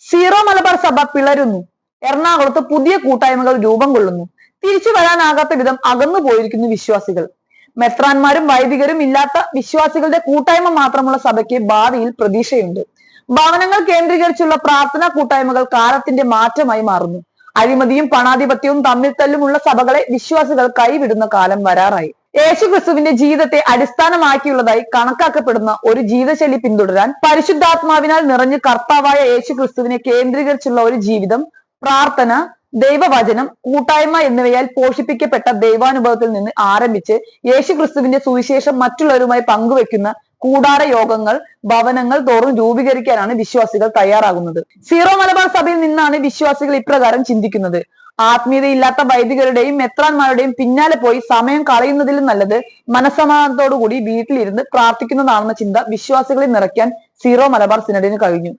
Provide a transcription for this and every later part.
Zero Malabar സഭ പിളരുന്നു. എറണാകുളത്ത് പുതിയ കൂട്ടായ്മകൾ രൂപം കൊള്ളുന്നു. തിരിച്ചു വരാനാകാത്ത വിധം അകന്നു പോയിരിക്കുന്നു വിശ്വാസികൾ. മെത്രാന്മാരും വൈദികരും ഇല്ലാത്ത വിശ്വാസികളുടെ കൂട്ടായ്മ മാത്രമുള്ള സഭയ്ക്ക് ഭാവിയിൽ പ്രതീക്ഷയുണ്ട്. ഭവനങ്ങൾ കേന്ദ്രീകരിച്ചുള്ള പ്രാർത്ഥനാ കൂട്ടായ്മകൾ കാലത്തിന്റെ മാറ്റമായി മാറുന്നു. അഴിമതിയും പണാധിപത്യവും തമ്മിൽ തല്ലുമുള്ള സഭകളെ വിശ്വാസികൾ കൈവിടുന്ന കാലം വരാറായി. യേശു ക്രിസ്തുവിന്റെ ജീവിതത്തെ അടിസ്ഥാനമാക്കിയുള്ളതായി കണക്കാക്കപ്പെടുന്ന ഒരു ജീവിതശൈലി പിന്തുടരാൻ പരിശുദ്ധാത്മാവിനാൽ നിറഞ്ഞ് കർത്താവായ യേശുക്രിസ്തുവിനെ കേന്ദ്രീകരിച്ചുള്ള ഒരു ജീവിതം പ്രാർത്ഥന ദൈവവചനം കൂട്ടായ്മ എന്നിവയാൽ പോഷിപ്പിക്കപ്പെട്ട ദൈവാനുഭവത്തിൽ നിന്ന് ആരംഭിച്ച് യേശു ക്രിസ്തുവിന്റെ സുവിശേഷം മറ്റുള്ളവരുമായി പങ്കുവെക്കുന്ന കൂടാര യോഗങ്ങൾ ഭവനങ്ങൾ തോറും രൂപീകരിക്കാനാണ് വിശ്വാസികൾ തയ്യാറാകുന്നത്. സീറോ മലബാർ സഭയിൽ നിന്നാണ് വിശ്വാസികൾ ഇപ്രകാരം ചിന്തിക്കുന്നത്. ആത്മീയതയില്ലാത്ത വൈദികരുടെയും മെത്രാന്മാരുടെയും പിന്നാലെ പോയി സമയം കളയുന്നതിലും നല്ലത് മനസ്സമാധാനത്തോടുകൂടി വീട്ടിലിരുന്ന് പ്രാർത്ഥിക്കുന്നതാണെന്ന ചിന്ത വിശ്വാസികളെ നിറയ്ക്കാൻ സീറോ മലബാർ സിനഡിന് കഴിഞ്ഞു.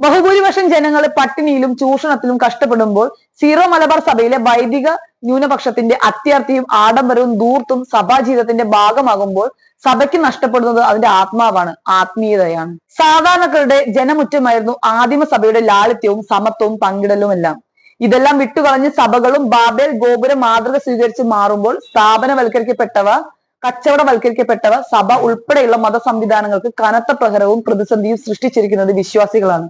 ബഹുഭൂരിപക്ഷം ജനങ്ങൾ പട്ടിണിയിലും ചൂഷണത്തിലും കഷ്ടപ്പെടുമ്പോൾ സീറോ മലബാർ സഭയിലെ വൈദിക ന്യൂനപക്ഷത്തിന്റെ അത്യാർത്ഥിയും ആഡംബരവും ദൂർത്തും സഭാജീവിതത്തിന്റെ ഭാഗമാകുമ്പോൾ സഭയ്ക്ക് നഷ്ടപ്പെടുന്നത് അതിന്റെ ആത്മാവാണ് ആത്മീയതയാണ്. സാധാരണക്കാരുടെ ജനമുറ്റമായിരുന്നു ആദിമ സഭയുടെ ലാളിത്യവും സമത്വവും പങ്കിടലും എല്ലാം ഇതെല്ലാം വിട്ടുകളഞ്ഞ് സഭകളും ബാബേൽ ഗോപുരം മാതൃക സ്വീകരിച്ച് മാറുമ്പോൾ സ്ഥാപനവൽക്കരിക്കപ്പെട്ടവ കച്ചവടവൽക്കരിക്കപ്പെട്ടവ സഭ ഉൾപ്പെടെയുള്ള മത സംവിധാനങ്ങൾക്ക് കനത്ത പ്രഹരവും പ്രതിസന്ധിയും സൃഷ്ടിച്ചിരിക്കുന്നത് വിശ്വാസികളാണ്.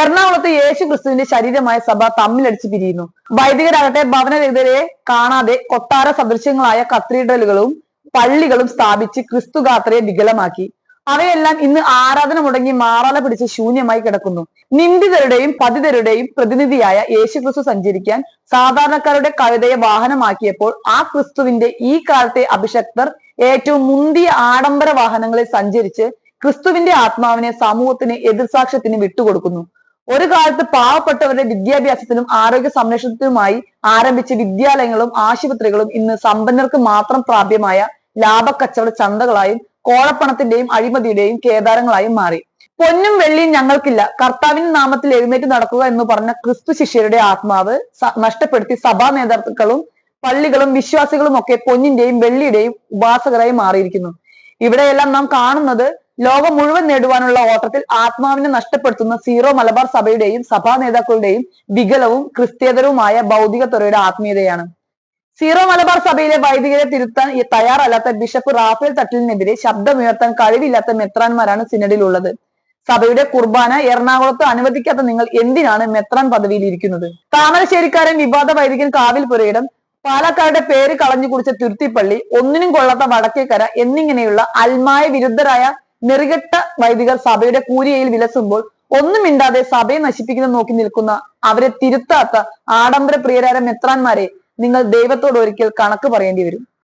എറണാകുളത്ത് യേശു ക്രിസ്തുവിന്റെ ശരീരമായ സഭ തമ്മിലടിച്ച് പിരിയുന്നു. വൈദികരാകട്ടെ ഭവനരഹിതരെ കാണാതെ കൊട്ടാര സദൃശ്യങ്ങളായ കത്തീഡ്രലുകളും പള്ളികളും സ്ഥാപിച്ച് ക്രിസ്തുഗാത്രയെ വികലമാക്കി. അവയെല്ലാം ഇന്ന് ആരാധന മുടങ്ങി മാറാല പിടിച്ച് ശൂന്യമായി കിടക്കുന്നു. നിന്ദിതരുടെയും പതിതരുടെയും പ്രതിനിധിയായ യേശു ക്രിസ്തു സഞ്ചരിക്കാൻ സാധാരണക്കാരുടെ കഴുതയെ വാഹനമാക്കിയപ്പോൾ ആ ക്രിസ്തുവിന്റെ ഈ കാലത്തെ അഭിഷക്തർ ഏറ്റവും മുന്തിയ ആഡംബര വാഹനങ്ങളിൽ സഞ്ചരിച്ച് ക്രിസ്തുവിന്റെ ആത്മാവിനെ സമൂഹത്തിന് എതിർസാക്ഷ്യത്തിന് വിട്ടുകൊടുക്കുന്നു. ഒരു കാലത്ത് പാവപ്പെട്ടവരുടെ വിദ്യാഭ്യാസത്തിനും ആരോഗ്യ സംരക്ഷണത്തിനുമായി ആരംഭിച്ച വിദ്യാലയങ്ങളും ആശുപത്രികളും ഇന്ന് സമ്പന്നർക്ക് മാത്രം പ്രാപ്യമായ ലാഭക്കച്ചവട ചന്തകളായും കോളപ്പണത്തിന്റെയും അഴിമതിയുടെയും കേദാരങ്ങളായും മാറി. പൊന്നും വെള്ളിയും ഞങ്ങൾക്കില്ല. കർത്താവിന്റെ നാമത്തിൽ എഴുന്നേറ്റ് നടക്കുക എന്ന് പറഞ്ഞ ക്രിസ്തു ശിഷ്യരുടെ ആത്മാവ് നഷ്ടപ്പെടുത്തി സഭാ നേതാക്കളും പള്ളികളും വിശ്വാസികളും ഒക്കെ പൊന്നിന്റെയും വെള്ളിയുടെയും ഉപാസകരായി മാറിയിരിക്കുന്നു. ഇവിടെയെല്ലാം നാം കാണുന്നത് ലോകം മുഴുവൻ നേടുവാനുള്ള ഓട്ടത്തിൽ ആത്മാവിനെ നഷ്ടപ്പെടുത്തുന്ന സീറോ മലബാർ സഭയുടെയും സഭാ നേതാക്കളുടെയും വികലവും ക്രിസ്ത്യേതരവുമായ ഭൗതിക തുറയുടെ ആത്മീയതയാണ്. സീറോ മലബാർ സഭയിലെ വൈദികരെ തിരുത്താൻ തയ്യാറല്ലാത്ത ബിഷപ്പ് റാഫേൽ തട്ടിലിനെതിരെ ശബ്ദമുയർത്താൻ കഴിവില്ലാത്ത മെത്രാൻമാരാണ് സിനഡിലുള്ളത്. സഭയുടെ കുർബാന എറണാകുളത്ത് അനുവദിക്കാത്ത നിങ്ങൾ എന്തിനാണ് മെത്രാൻ പദവിയിൽ ഇരിക്കുന്നത്? താമരശ്ശേരിക്കാരൻ വിവാദ വൈദികൻ കാവിൽ പുരയിടം പാലക്കാരുടെ പേര് കളഞ്ഞു കുടിച്ച തുരുത്തിപ്പള്ളി ഒന്നിനും കൊള്ളാത്ത വടക്കേക്കര എന്നിങ്ങനെയുള്ള അൽമായ വിരുദ്ധരായ നെറികെട്ട വൈദികർ സഭയുടെ കൂരിയയിൽ വിലസുമ്പോൾ ഒന്നും മിണ്ടാതെ സഭയെ നശിപ്പിക്കുന്ന നോക്കി നിൽക്കുന്ന അവരെ തിരുത്താത്ത ആഡംബര പ്രിയരായ മെത്രാന്മാരെ നിങ്ങൾ ദൈവത്തോട് ഒരിക്കൽ കണക്ക് പറയേണ്ടി വരും.